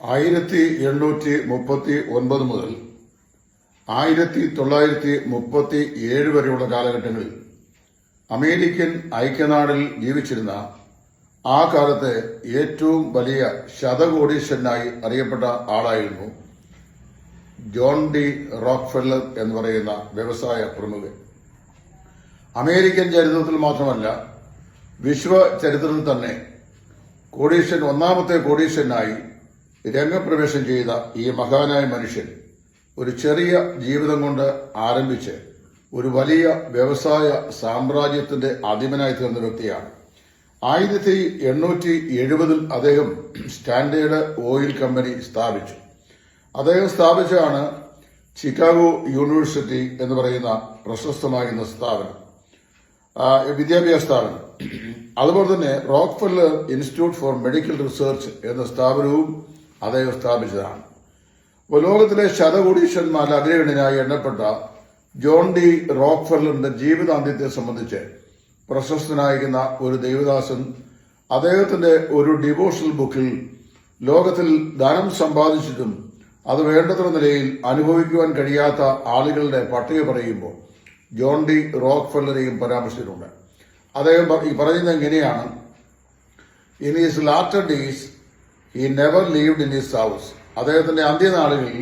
ആയിരത്തി എണ്ണൂറ്റി മുപ്പത്തി ഒൻപത് മുതൽ ആയിരത്തി തൊള്ളായിരത്തി മുപ്പത്തി ഏഴ് വരെയുള്ള കാലഘട്ടങ്ങളിൽ അമേരിക്കൻ ഐക്യനാടിൽ ജീവിച്ചിരുന്ന ആ കാലത്തെ ഏറ്റവും വലിയ ശതകോടീശ്വരനായി അറിയപ്പെട്ട ആളായിരുന്നു ജോൺ ഡി റോക്ക്ഫെല്ലർ എന്ന് പറയുന്ന വ്യവസായ പ്രമുഖൻ. അമേരിക്കൻ ചരിത്രത്തിൽ മാത്രമല്ല വിശ്വ ചരിത്രത്തിൽ തന്നെ കോടീശ്വരൻ ഒന്നാമത്തെ കോടീശ്വരനായി രംഗപ്രവേശം ചെയ്ത ഈ മഹാനായ മനുഷ്യൻ ഒരു ചെറിയ ജീവിതം കൊണ്ട് ആരംഭിച്ച് ഒരു വലിയ വ്യവസായ സാമ്രാജ്യത്തിന്റെ അധിപനായി തീർന്ന വ്യക്തിയാണ്. ആയിരത്തി എണ്ണൂറ്റി എഴുപതിൽ അദ്ദേഹം സ്റ്റാൻഡേർഡ് ഓയിൽ കമ്പനി സ്ഥാപിച്ചു. അദ്ദേഹം സ്ഥാപിച്ചാണ് ചിക്കാഗോ യൂണിവേഴ്സിറ്റി എന്ന് പറയുന്ന പ്രശസ്തമാകുന്ന സ്ഥാപനം. വിദ്യാഭ്യാസ സ്ഥാപനം. അതുപോലെ തന്നെ Rockefeller Institute for Medical Research എന്ന സ്ഥാപനവും അദ്ദേഹം സ്ഥാപിച്ചതാണ് അപ്പോൾ ലോകത്തിലെ ശതകോടീശ്വരന്മാരിൽ അഗ്രഗണ്യനായി എണ്ണപ്പെട്ട ജോൺ ഡി റോക്ക്ഫെല്ലറിന്റെ ജീവിതാന്ത്യത്തെ സംബന്ധിച്ച് പ്രശസ്തനായിരിക്കുന്ന ഒരു ദേവദാസൻ അദ്ദേഹത്തിന്റെ ഒരു ഡിവോഷണൽ ബുക്കിൽ ലോകത്തിൽ ധനം സമ്പാദിച്ചിട്ടും അത് വേണ്ടത്ര നിലയിൽ അനുഭവിക്കുവാൻ കഴിയാത്ത ആളുകളുടെ പട്ടിക പറയുമ്പോൾ ജോൺ ഡി റോക്ക്ഫെല്ലറെയും പരാമർശിച്ചിട്ടുണ്ട്. അദ്ദേഹം പറയുന്നത് എങ്ങനെയാണ്? In his latter days he never lived in his house അദ്ദേഹത്തിന്റെ അന്ത്യനാളുകളിൽ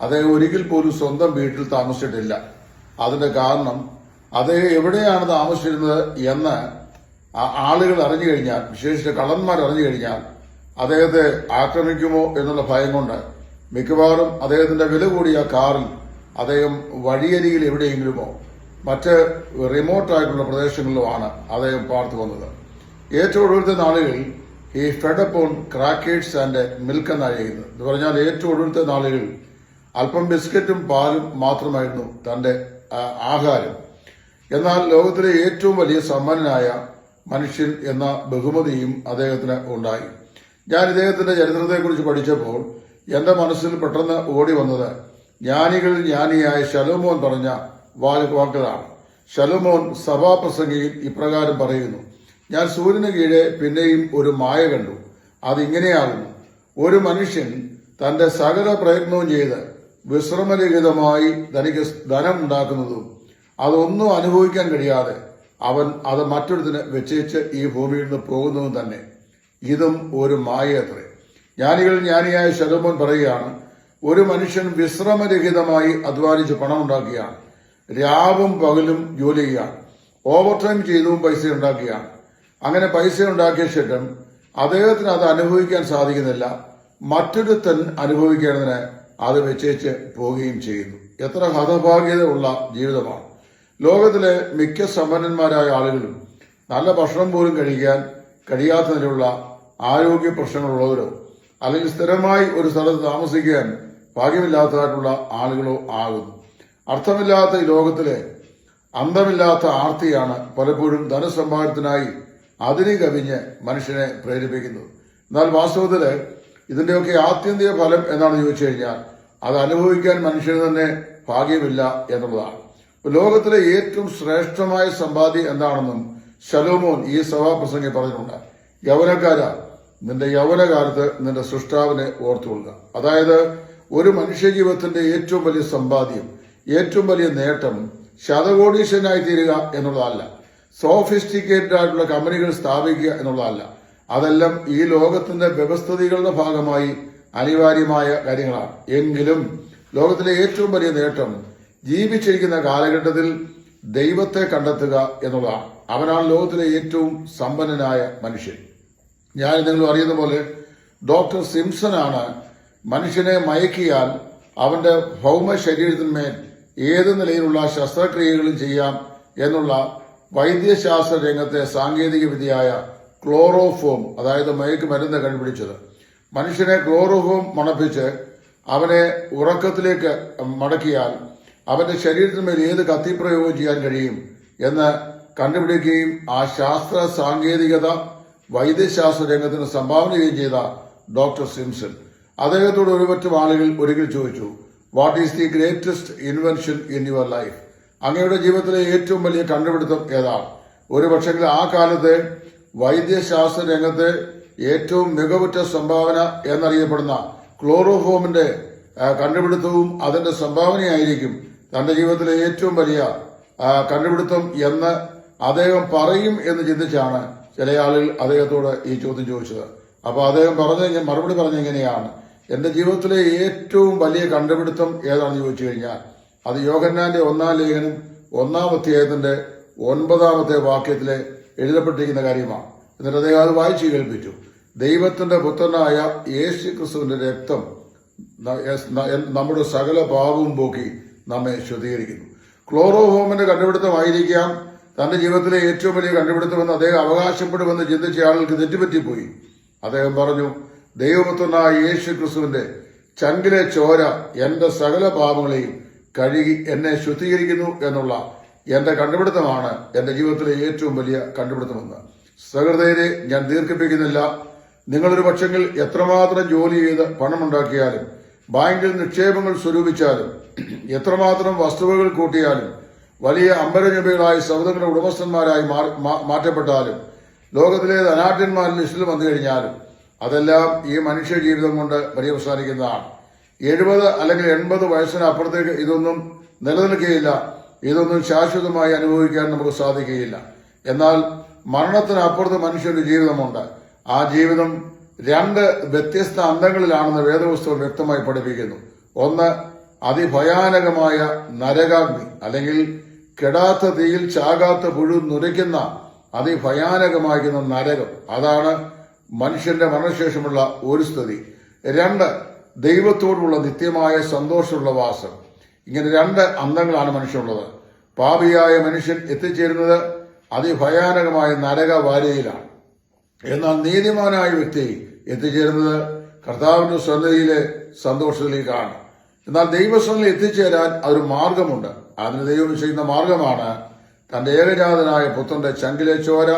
അദ്ദേഹം ഒരിക്കൽ പോലും സ്വന്തം വീട്ടിൽ താമസിച്ചിട്ടില്ല. അതിന്റെ കാരണം അദ്ദേഹം എവിടെയാണ് താമസിച്ചിരുന്നത് എന്ന് ആളുകൾ അറിഞ്ഞു കഴിഞ്ഞാൽ വിശേഷിച്ച് കള്ളന്മാർ അറിഞ്ഞു കഴിഞ്ഞാൽ അദ്ദേഹത്തെ ആക്രമിക്കുമോ എന്നുള്ള ഭയം കൊണ്ട് മിക്കവാറും അദ്ദേഹത്തിന്റെ വില കൂടിയ കാറിൽ അദ്ദേഹം വഴിയരികിൽ എവിടെയെങ്കിലുമോ മറ്റ് റിമോട്ടായിട്ടുള്ള പ്രദേശങ്ങളിലുമാണ് അദ്ദേഹം പാർത്തു വന്നത്. ഏറ്റവും ഒടുവിലത്തെ നാളുകളിൽ ഈ fed upon crackers and milk എന്നാണ് ചെയ്യുന്നത്. എന്ന് പറഞ്ഞാൽ ഏറ്റവും ഒടുവിലത്തെ നാളുകളിൽ അല്പം ബിസ്ക്കറ്റും പാലും മാത്രമായിരുന്നു തന്റെ ആഹാരം. എന്നാൽ ലോകത്തിലെ ഏറ്റവും വലിയ സമ്മാനനായ മനുഷ്യൻ എന്ന ബഹുമതിയും അദ്ദേഹത്തിന് ഉണ്ടായി. ഞാൻ ഇദ്ദേഹത്തിന്റെ ചരിത്രത്തെക്കുറിച്ച് പഠിച്ചപ്പോൾ എന്റെ മനസ്സിൽ പെട്ടെന്ന് ഓടി വന്നത് ജ്ഞാനികളിൽ ജ്ഞാനിയായ ശലോമോൻ പറഞ്ഞ വാക്കുകളാണ്. ശലോമോൻ സഭാപ്രസംഗിയിൽ ഇപ്രകാരം പറയുന്നു. ഞാൻ സൂര്യന് കീഴെ പിന്നെയും ഒരു മായ കണ്ടു. അതിങ്ങനെയാകുന്നു. ഒരു മനുഷ്യൻ തന്റെ സകല പ്രയത്നവും ചെയ്ത് വിശ്രമരഹിതമായി തനിക്ക് ധനം ഉണ്ടാക്കുന്നതും അതൊന്നും അനുഭവിക്കാൻ കഴിയാതെ അവൻ അത് മറ്റൊരുത്തിന് വെച്ചേച്ച് ഈ ഭൂമിയിൽ നിന്ന് പോകുന്നതും തന്നെ. ഇതും ഒരു മായ അത്രേ. ജ്ഞാനികൾ ജ്ഞാനിയായ ശലോമോൻ പറയുകയാണ് ഒരു മനുഷ്യൻ വിശ്രമരഹിതമായി അധ്വാനിച്ച് പണം ഉണ്ടാക്കുകയാണ്. രാവും പകലും ജോലി ചെയ്യുകയാണ്. ഓവർ ടൈം ചെയ്തും പൈസ ഉണ്ടാക്കുകയാണ്. അങ്ങനെ പൈസ ഉണ്ടാക്കിയ ശേഷം അദ്ദേഹത്തിന് അത് അനുഭവിക്കാൻ സാധിക്കുന്നില്ല. മറ്റൊരുത്തൻ അനുഭവിക്കേണ്ടതിന് അത് വെച്ചേച്ച് പോവുകയും ചെയ്യുന്നു. എത്ര ഹതഭാഗ്യത ഉള്ള ജീവിതമാണ്. ലോകത്തിലെ മിക്ക സമ്പന്നന്മാരായ ആളുകളും നല്ല ഭക്ഷണം പോലും കഴിക്കാൻ കഴിയാത്ത നിലയുള്ള ആരോഗ്യ പ്രശ്നങ്ങളുള്ളവരോ അല്ലെങ്കിൽ സ്ഥിരമായി ഒരു സ്ഥലത്ത് താമസിക്കാൻ ഭാഗ്യമില്ലാത്തതായിട്ടുള്ള ആളുകളോ ആകുന്നു. അർത്ഥമില്ലാത്ത ഈ ലോകത്തിലെ അന്തമില്ലാത്ത ആർത്തിയാണ് പലപ്പോഴും ധനസമ്പാദനത്തിനായി അതിന് കവിഞ്ഞ് മനുഷ്യനെ പ്രേരിപ്പിക്കുന്നു. എന്നാൽ വാസ്തവത്തിൽ ഇതിന്റെയൊക്കെ ആത്യന്തിക ഫലം എന്നാണ് ചോദിച്ചു കഴിഞ്ഞാൽ അത് അനുഭവിക്കാൻ മനുഷ്യന് തന്നെ ഭാഗ്യമില്ല എന്നുള്ളതാണ്. ലോകത്തിലെ ഏറ്റവും ശ്രേഷ്ഠമായ സമ്പാദ്യം എന്താണെന്നും ശലോമോൻ ഈ സഭാപ്രസംഗി പറഞ്ഞിട്ടുണ്ട്. യൗവനക്കാര നിന്റെ യൗവനകാലത്ത് നിന്റെ സൃഷ്ടാവിനെ ഓർത്തുകൊള്ളുക. അതായത് ഒരു മനുഷ്യജീവിതത്തിന്റെ ഏറ്റവും വലിയ സമ്പാദ്യം ഏറ്റവും വലിയ നേട്ടം ശതകോടീശ്വരനായി തീരുക എന്നുള്ളതല്ല. സോഫിസ്റ്റിക്കേറ്റഡ് ആയിട്ടുള്ള കമ്പനികൾ സ്ഥാപിക്കുക എന്നുള്ളതല്ല. അതെല്ലാം ഈ ലോകത്തിന്റെ വ്യവസ്ഥിതികളുടെ ഭാഗമായി അനിവാര്യമായ കാര്യങ്ങളാണ്. എങ്കിലും ലോകത്തിലെ ഏറ്റവും വലിയ നേട്ടം ജീവിച്ചിരിക്കുന്ന കാലഘട്ടത്തിൽ ദൈവത്തെ കണ്ടെത്തുക എന്നുള്ളതാണ്. അവനാണ് ലോകത്തിലെ ഏറ്റവും സമ്പന്നനായ മനുഷ്യൻ. ഞാൻ നിങ്ങൾ അറിയുന്ന പോലെ ഡോക്ടർ സിംസൺ ആണ് മനുഷ്യനെ മയക്കിയാൽ അവന്റെ ഭൗമ ശരീരത്തിന്മേൽ ഏത് നിലയിലുള്ള ശസ്ത്രക്രിയകളും ചെയ്യാം എന്നുള്ള വൈദ്യശാസ്ത്ര രംഗത്തെ സാങ്കേതിക വിദ്യയായ ക്ലോറോഫോം അതായത് മയക്ക് മരുന്ന് കണ്ടുപിടിച്ചത്. മനുഷ്യനെ ക്ലോറോഫോം മണപ്പിച്ച് അവനെ ഉറക്കത്തിലേക്ക് മടക്കിയാൽ അവന്റെ ശരീരത്തിന്മേൽ ഏത് കത്തിപ്രയോഗം ചെയ്യാൻ കഴിയും എന്ന് കണ്ടുപിടിക്കുകയും ആ ശാസ്ത്ര സാങ്കേതികത വൈദ്യശാസ്ത്ര രംഗത്തിന് സംഭാവന ചെയ്യുകയും ചെയ്ത ഡോക്ടർ സിംസൺ അദ്ദേഹത്തോട് ഒരുപറ്റം ആളുകൾ ഒരിക്കൽ ചോദിച്ചു what is the greatest invention in your life അങ്ങയുടെ ജീവിതത്തിലെ ഏറ്റവും വലിയ കണ്ടുപിടുത്തം ഏതാണ്? ഒരു പക്ഷെങ്കിൽ ആ കാലത്തെ വൈദ്യശാസ്ത്ര രംഗത്ത് ഏറ്റവും മികവുറ്റ സംഭാവന എന്നറിയപ്പെടുന്ന ക്ലോറോഫോമിന്റെ കണ്ടുപിടുത്തവും അതിന്റെ സംഭാവനയായിരിക്കും തന്റെ ജീവിതത്തിലെ ഏറ്റവും വലിയ കണ്ടുപിടുത്തം എന്ന് അദ്ദേഹം പറയും എന്ന് ചിന്തിച്ചാണ് ചില ആളുകൾ അദ്ദേഹത്തോട് ഈ ചോദ്യം ചോദിച്ചത്. അപ്പൊ അദ്ദേഹം പറഞ്ഞ ഞാൻ മറുപടി പറഞ്ഞ എങ്ങനെയാണ് എന്റെ ജീവിതത്തിലെ ഏറ്റവും വലിയ കണ്ടുപിടുത്തം ഏതാണെന്ന് ചോദിച്ചു കഴിഞ്ഞാൽ അത് യോഗന്നാന്റെ ഒന്നാം ലേഖനം ഒന്നാം അധ്യായത്തിന്റെ ഒൻപതാമത്തെ വാക്യത്തിലെ എഴുതപ്പെട്ടിരിക്കുന്ന കാര്യമാണ്. എന്നിട്ട് അദ്ദേഹം അത് വായിച്ചു കേൾപ്പിച്ചു. ദൈവത്തിന്റെ പുത്രനായ യേശു ക്രിസ്തുവിന്റെ രക്തം നമ്മുടെ സകല പാപവും പോക്കി നമ്മെ ശുദ്ധീകരിക്കുന്നു. ക്ലോറോഹോമിന്റെ കണ്ടുപിടുത്തമായിരിക്കാം തന്റെ ജീവിതത്തിലെ ഏറ്റവും വലിയ കണ്ടുപിടുത്തമെന്ന് അദ്ദേഹം അവകാശപ്പെടുമെന്ന് ചിന്തിച്ച ആളുകൾക്ക് തെറ്റുപറ്റിപ്പോയി. അദ്ദേഹം പറഞ്ഞു ദൈവപുത്രനായ യേശു ക്രിസ്തുവിന്റെ ചങ്കിലെ ചോര എന്റെ സകല പാപങ്ങളെയും കഴുകി എന്നെ ശുദ്ധീകരിക്കുന്നു എന്നുള്ള എന്റെ കണ്ടുപിടുത്തമാണ് എന്റെ ജീവിതത്തിലെ ഏറ്റവും വലിയ കണ്ടുപിടുത്തമെന്ന്. സഹൃദയരെ ഞാൻ ദീർഘിപ്പിക്കുന്നില്ല. നിങ്ങളൊരു പക്ഷെങ്കിൽ എത്രമാത്രം ജോലി ചെയ്ത് പണമുണ്ടാക്കിയാലും ബാങ്കിൽ നിക്ഷേപങ്ങൾ സ്വരൂപിച്ചാലും എത്രമാത്രം വസ്തുവകൾ കൂട്ടിയാലും വലിയ അമ്പരജപികളായി സൗദങ്ങളുടെ ഉടമസ്ഥന്മാരായി മാറി- മാറ്റപ്പെട്ടാലും ലോകത്തിലെ ധനാഢ്യന്മാർ ലിസ്റ്റിൽ വന്നു കഴിഞ്ഞാലും അതെല്ലാം ഈ മനുഷ്യ ജീവിതം കൊണ്ട് പര്യവസാനിക്കുന്നതാണ്. എഴുപത് അല്ലെങ്കിൽ എൺപത് വയസ്സിന് അപ്പുറത്തേക്ക് ഇതൊന്നും നിലനിൽക്കുകയില്ല. ഇതൊന്നും ശാശ്വതമായി അനുഭവിക്കാൻ നമുക്ക് സാധിക്കുകയില്ല. എന്നാൽ മരണത്തിനപ്പുറത്ത് മനുഷ്യന്റെ ജീവിതമുണ്ട്. ആ ജീവിതം രണ്ട് വ്യത്യസ്ത അന്തങ്ങളിലാണെന്ന് വേദപുസ്തകം വ്യക്തമായി പഠിപ്പിക്കുന്നു. ഒന്ന് അതിഭയാനകമായ നരകാഗ്നി അല്ലെങ്കിൽ കെടാത്ത തീയിൽ ചാകാത്ത പുഴു നുരയ്ക്കുന്ന അതിഭയാനകമായിരിക്കുന്ന നരകം. അതാണ് മനുഷ്യന്റെ മരണശേഷമുള്ള ഒരു സ്ഥിതി. രണ്ട് ദൈവത്തോടുള്ള നിത്യമായ സന്തോഷമുള്ള വാസം. ഇങ്ങനെ രണ്ട് അന്തങ്ങളാണ് മനുഷ്യനുള്ളത്. പാപിയായ മനുഷ്യൻ എത്തിച്ചേരുന്നത് അതിഭയാനകമായ നരക വാരിയിലാണ് എന്നാൽ നീതിമാനായ വ്യക്തി എത്തിച്ചേരുന്നത് കർത്താവിന്റെ സ്വന്തയിലെ സന്തോഷത്തിലേക്കാണ്. എന്നാൽ ദൈവസന്നിധിയിൽ എത്തിച്ചേരാൻ ഒരു മാർഗമുണ്ട്. അതിന് ദൈവം ചെയ്യുന്ന മാർഗമാണ് തന്റെ ഏകജാതനായ പുത്രന്റെ ചങ്കിലെ ചോര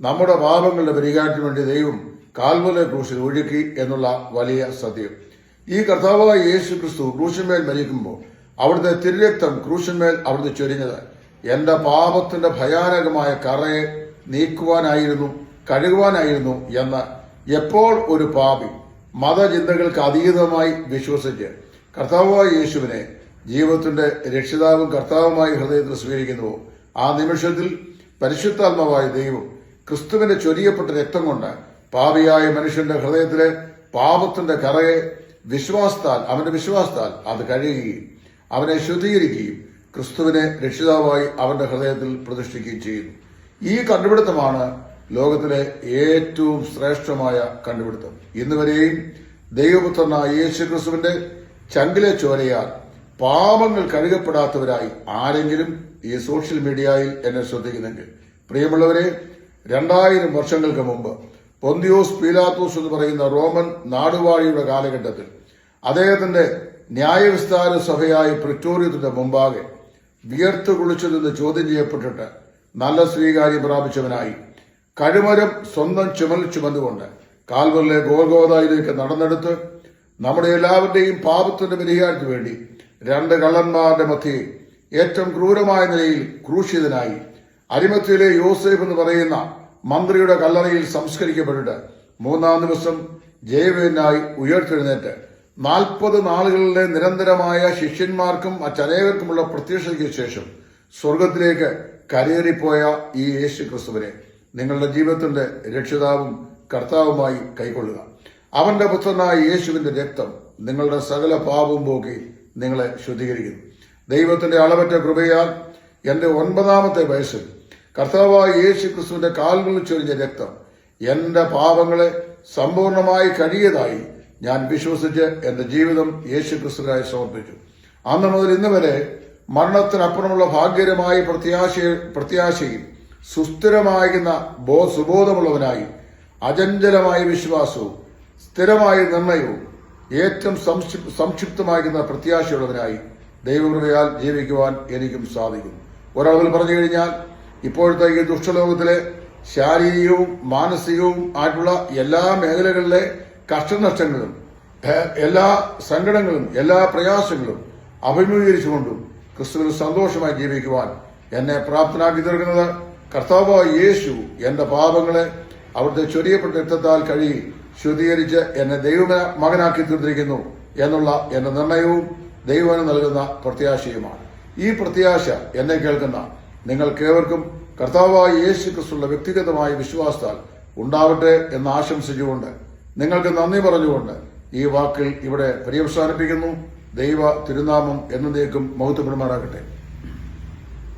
നമ്മുടെ പാപങ്ങളുടെ പരിഹാരത്തിന് വേണ്ടി ദൈവം കാൽമുല ക്രൂശിൽ ഒഴുക്കി എന്നുള്ള വലിയ സത്യം. ഈ കർത്താവായ യേശു ക്രിസ്തു ക്രൂശന്മേൽ മരിക്കുമ്പോൾ അവിടുത്തെ തിരുരക്തം ക്രൂശന്മേൽ അവിടുന്ന് ചൊരിഞ്ഞത്. എന്റെ പാപത്തിന്റെ ഭയാനകമായ കറയെ നീക്കുവാനായിരുന്നു കഴുകുവാനായിരുന്നു എന്ന് എപ്പോൾ ഒരു പാപി മതചിന്തകൾക്ക് അതീതമായി വിശ്വസിച്ച് കർത്താവായ യേശുവിനെ ജീവിതത്തിന്റെ രക്ഷിതാവും കർത്താവുമായി ഹൃദയത്തിൽ സ്വീകരിക്കുന്നു. ആ നിമിഷത്തിൽ പരിശുദ്ധാത്മാവായ ദൈവം ക്രിസ്തുവിന്റെ ചൊരിയപ്പെട്ട രക്തം കൊണ്ട് പാപിയായ മനുഷ്യന്റെ ഹൃദയത്തിലെ പാപത്തിന്റെ കറയെ വിശ്വാസത്താൽ അവന്റെ വിശ്വാസത്താൽ അത് കഴിയുകയും അവനെ ശുദ്ധീകരിക്കുകയും ക്രിസ്തുവിനെ രക്ഷിതാവായി അവന്റെ ഹൃദയത്തിൽ പ്രതിഷ്ഠിക്കുകയും ചെയ്യുന്നു ഈ കണ്ടുപിടുത്തമാണ് ലോകത്തിലെ ഏറ്റവും ശ്രേഷ്ഠമായ കണ്ടുപിടുത്തം. ഇന്നുവരെയും ദൈവപുത്രനായ യേശു ക്രിസ്തുവിന്റെ ചങ്കിലെ ചോരയാൽ പാപങ്ങൾ കഴുകപ്പെടാത്തവരായി ആരെങ്കിലും ഈ സോഷ്യൽ മീഡിയയിൽ എന്നെ ശ്രദ്ധിക്കുന്നെങ്കിൽ. പ്രിയമുള്ളവരെ രണ്ടായിരം വർഷങ്ങൾക്ക് മുമ്പ് പൊന്തിയോസ് പീലാത്തോസ് എന്ന് പറയുന്ന റോമൻ നാടുവാഴിയുടെ കാലഘട്ടത്തിൽ അദ്ദേഹത്തിന്റെ ന്യായവിസ്താര സഭയായ പ്രിറ്റോറിയത്തിന്റെ മുമ്പാകെ വിയർത്ത് കുളിച്ചു നിന്ന് ചോദ്യം ചെയ്യപ്പെട്ടിട്ട് നല്ല സ്വീകാര്യം പ്രാപിച്ചവനായി. കഴുമരം സ്വന്തം ചുമൽ ചുമന്നുകൊണ്ട് കാൽവറിലെ ഗോൽഗോദായിലേക്ക് നടന്നെടുത്ത് നമ്മുടെ എല്ലാവരുടെയും പാപത്തിന്റെ പരിഹാരത്തിന് വേണ്ടി രണ്ട് കള്ളന്മാരുടെ മധ്യേ ഏറ്റവും ക്രൂരമായ നിലയിൽ ക്രൂശിതനായി. അരിമത്തിയിലെ യോസേഫ് എന്ന് പറയുന്ന മന്ത്രിയുടെ കല്ലറയിൽ സംസ്കരിക്കപ്പെട്ടിട്ട് മൂന്നാം ദിവസം ജയവേനായി ഉയർത്തെഴുന്നേറ്റ് നാൽപ്പത് നാളുകളിലെ നിരന്തരമായ ശിഷ്യന്മാർക്കും മറ്റനേകർക്കുമുള്ള പ്രത്യക്ഷതയ്ക്ക് ശേഷം സ്വർഗത്തിലേക്ക് കരയേറിപ്പോയ ഈ യേശു ക്രിസ്തുവിനെ നിങ്ങളുടെ ജീവിതത്തിന്റെ രക്ഷിതാവും കർത്താവുമായി കൈക്കൊള്ളുക. അവന്റെ പുത്രനായ യേശുവിന്റെ രക്തം നിങ്ങളുടെ സകല പാപവും പോക്കി നിങ്ങളെ ശുദ്ധീകരിക്കുന്നു. ദൈവത്തിന്റെ അളവറ്റ കൃപയാൽ എന്റെ ഒൻപതാമത്തെ വയസ്സിൽ കർത്താവായ യേശു ക്രിസ്തുവിന്റെ കാൽകളിൽ ചൊരിഞ്ഞ രക്തം എന്റെ പാപങ്ങളെ സമ്പൂർണമായി കഴിയതായി ഞാൻ വിശ്വസിച്ച് എന്റെ ജീവിതം യേശു ക്രിസ്തുവിനായി സമർപ്പിച്ചു. അന്ന് മുതൽ ഇന്ന് വരെ മരണത്തിനപ്പുറമുള്ള ഭാഗ്യകരമായ പ്രത്യാശ പ്രത്യാശയും സുസ്ഥിരമാകുന്ന ബോ സുബോധമുള്ളവനായി അചഞ്ചലമായ വിശ്വാസവും സ്ഥിരമായ നിർണയവും ഏറ്റവും സംക്ഷി- സംക്ഷിപ്തമാകുന്ന പ്രത്യാശയുള്ളവനായി ദൈവകൃപയാൽ ജീവിക്കുവാൻ എനിക്കും സാധിക്കും. ഒരാളുകൾ പറഞ്ഞു കഴിഞ്ഞാൽ ഇപ്പോഴത്തെ ഈ ദുഷ്ടലോകത്തിലെ ശാരീരികവും മാനസികവും ആയിട്ടുള്ള എല്ലാ മേഖലകളിലെ കഷ്ടനഷ്ടങ്ങളും എല്ലാ സങ്കടങ്ങളും എല്ലാ പ്രയാസങ്ങളും അഭിമുഖീകരിച്ചുകൊണ്ടും ക്രിസ്തുവിൽ സന്തോഷമായി ജീവിക്കുവാൻ എന്നെ പ്രാപ്തനാക്കി തീർക്കുന്നത് കർത്താവ് യേശു എന്റെ പാപങ്ങളെ അവിടുത്തെ ചൊരിയപ്പെട്ട രക്തത്താൽ കഴുകി ശുദ്ധീകരിച്ച് എന്നെ ദൈവ മകനാക്കി തീർത്തിരിക്കുന്നു എന്നുള്ള എന്റെ നിർണയവും ദൈവന് നൽകുന്ന പ്രത്യാശയുമാണ്. ഈ പ്രത്യാശ എന്നെ കേൾക്കുന്ന നിങ്ങൾക്കേവർക്കും കർത്താവായ യേശു ക്രിസ്തുള്ള വ്യക്തിഗതമായ വിശ്വാസത്താൽ ഉണ്ടാവട്ടെ എന്ന് ആശംസിച്ചുകൊണ്ട് നിങ്ങൾക്ക് നന്ദി പറഞ്ഞുകൊണ്ട് ഈ വാക്കിൽ ഇവിടെ പര്യവസാനിപ്പിക്കുന്നു. ദൈവ തിരുനാമം എന്നേക്കും മഹത്വപ്പെടുമാറാകട്ടെ.